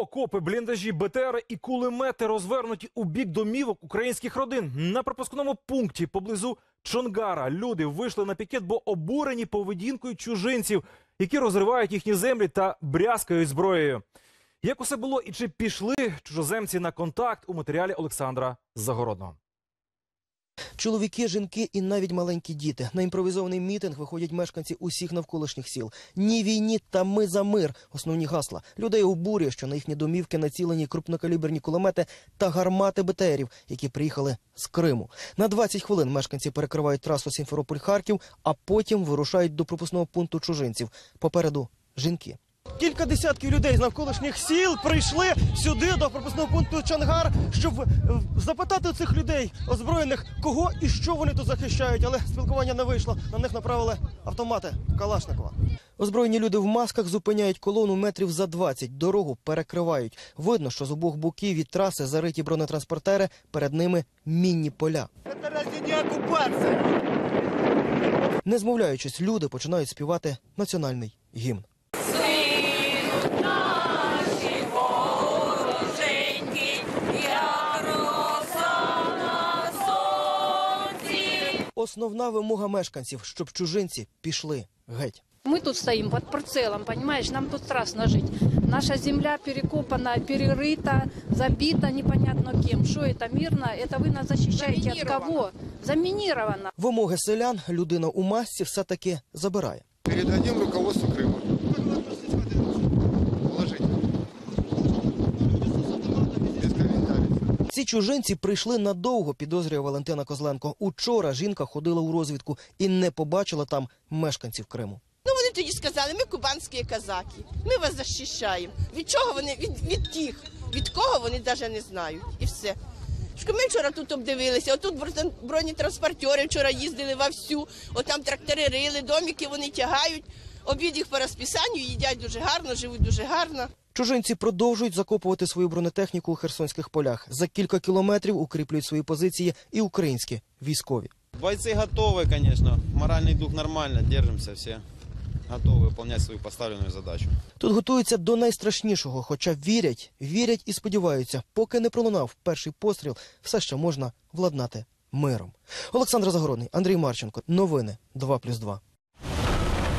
Окопи, бліндажі, БТРи і кулемети розвернуті у бік домівок українських родин. На пропускному пункті поблизу Чонгара люди вийшли на пікет, бо обурені поведінкою чужинців, які розривають їхні землі та брязкають зброєю. Як усе було і чи пішли чужоземці на контакт у матеріалі Олександра Загородного? Чоловіки, жінки і навіть маленькі діти. На імпровізований мітинг виходять мешканці усіх навколишніх сіл. Ні війні та ми за мир. Основні гасла. Людей обурює, що на їхні домівки націлені крупнокаліберні кулемети та гармати БТРів, які приїхали з Криму. На 20 хвилин мешканці перекривають трасу Сімферополь-Харків, а потім вирушають до пропускного пункту чужинців. Попереду жінки. Кілька десятків людей з навколишніх сіл прийшли сюди до пропускного пункту Чангар, щоб е, запитати у цих людей озброєних, кого і що вони тут захищають. Але спілкування не вийшло. На них направили автомати Калашникова. Озброєні люди в масках зупиняють колону метрів за 20. Дорогу перекривають. Видно, що з обох боків від траси зариті бронетранспортери, перед ними мінні поля. Не змовляючись, люди починають співати національний гімн. Основна вимога мешканців, щоб чужинці пішли геть. Мы тут стоим под прицелом, понимаешь, нам тут страшно жить. Наша земля перекопана, перерыта, забита непонятно кем. Что это мирно? Это вы нас защищаете от кого? Заминировано. Вимоги селян людина у масці все-таки забирає. Передадим руководству Крыма. Ці чужинці прийшли надовго, підозрює Валентина Козленко. Учора жінка ходила у розвідку і не побачила там мешканців Криму. Ну вони тоді сказали, ми кубанські казаки, ми вас захищаємо. Від чого вони? Від, від тих, від кого вони навіть не знають. І все. Ми вчора тут обдивилися, отут бронетранспортери вчора їздили вовсю, отам трактори рили, домики вони тягають, обід їх по розписанню, їдять дуже гарно, живуть дуже гарно. Чужинці продовжують закопувати свою бронетехніку у херсонських полях. За кілька кілометрів укріплюють свої позиції і українські військові. Бойцы готовы, конечно. Моральный дух нормально, держимся все. Готовы выполнять свою поставленную задачу. Тут готуються до найстрашнішого, хоча вірять, вірять і сподіваються, поки не пролунав перший постріл, все ще можна владнати миром. Олександр Загородний, Андрій Марченко. Новини 2+,2.